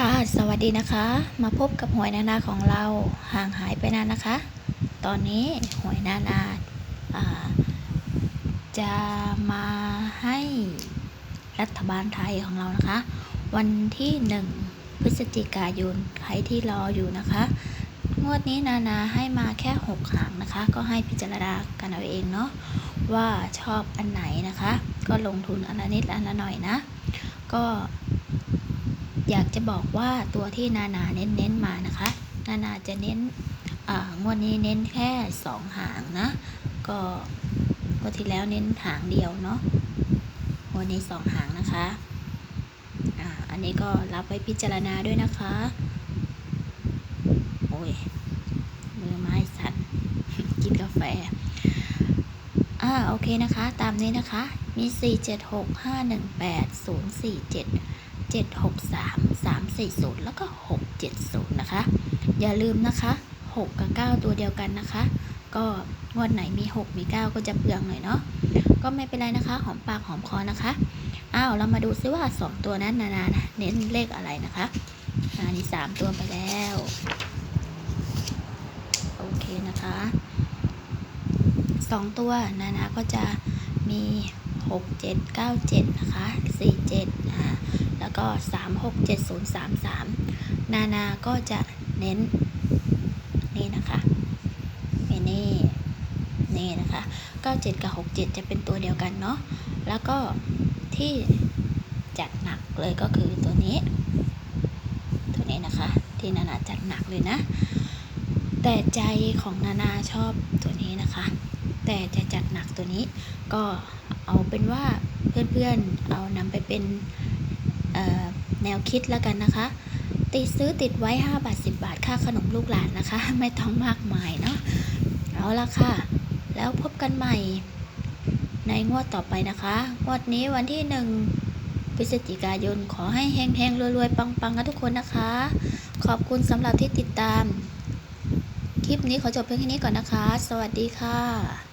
ค่ะ สวัสดีนะคะ มาพบกับหวยนานาของเราห่างหายไปนานนะคะ ตอนนี้หวยนานาาจะมาให้รัฐบาลไทยของเรานะคะ วันที่หนึ่งพฤศจิกายนใครที่รออยู่นะคะ งวดนี้นานาให้มาแค่หกหางนะคะ ก็ให้พิจารณากันเอาเองเนาะว่าชอบอันไหนนะคะ ก็ลงทุนอันละนิดอันละหน่อยนะ ก็ อยากจะบอกว่าตัวที่นานาเน้นเน้นๆมานะคะ นานาจะเน้นอ่างวดนี้เน้นแค่สองหางนะ ก็งวดที่แล้วเน้นหางเดียวเนาะงวดนี้สองหางนะคะอ่าอันนี้ก็รับไว้พิจารณาด้วยนะคะ โอ้ยมือไม้สั่นกินกาแฟอ่าโอเคนะคะ ตามนี้นะคะมี 4 7 6 5 1 8 0 4 7 7 6 3 3 4 0 แล้วก็ 6 7 0 นะคะ อย่าลืมนะคะ 6 กับ 9 ตัวเดียวกันนะคะ ก็งวดไหนมี 6 มี 9 ก็จะเปลืองหน่อยเนาะก็ไม่เป็นไรนะคะหอมปากหอมคอนะคะอ้าวเรามาดูซิว่า 2 ตัวนั้นนานาเน้นเลขอะไรนะคะอันนี้ 3 ตัวไปแล้วโอเคนะคะ 2 ตัวนานาก็จะมี 6 7 9 7นะคะ4 7อ่าแล้วก็3 6 7 0 3 3นานาก็จะเน้นนี่นะคะเมนี่นี่นะคะ97กับ67จะเป็นตัวเดียวกันเนาะแล้วก็ที่จัดหนักเลยก็คือตัวนี้ ตัวนี้นะคะ ที่นานาจัดหนักเลยนะ แต่ใจของนานาชอบตัวนี้นะคะ แต่จะจัดหนักตัวนี้ก็ เอาเป็นว่าเพื่อนๆเอานำไปเป็นแนวคิดแล้วกันนะคะ ติดซื้อติดไว้ 5 บาท 10 บาทค่าขนมลูกหลานนะคะ ไม่ต้องมากมายเนาะเอาละค่ะ แล้วพบกันใหม่ ในงวดต่อไปนะคะงวดนี้วันที่ 1 พฤศจิกายนขอให้เฮงๆรวยๆ ปังๆกันทุกคนนะคะ ขอบคุณสำหรับที่ติดตาม คลิปนี้ขอจบเพียงแค่นี้ก่อนนะคะ สวัสดีค่ะ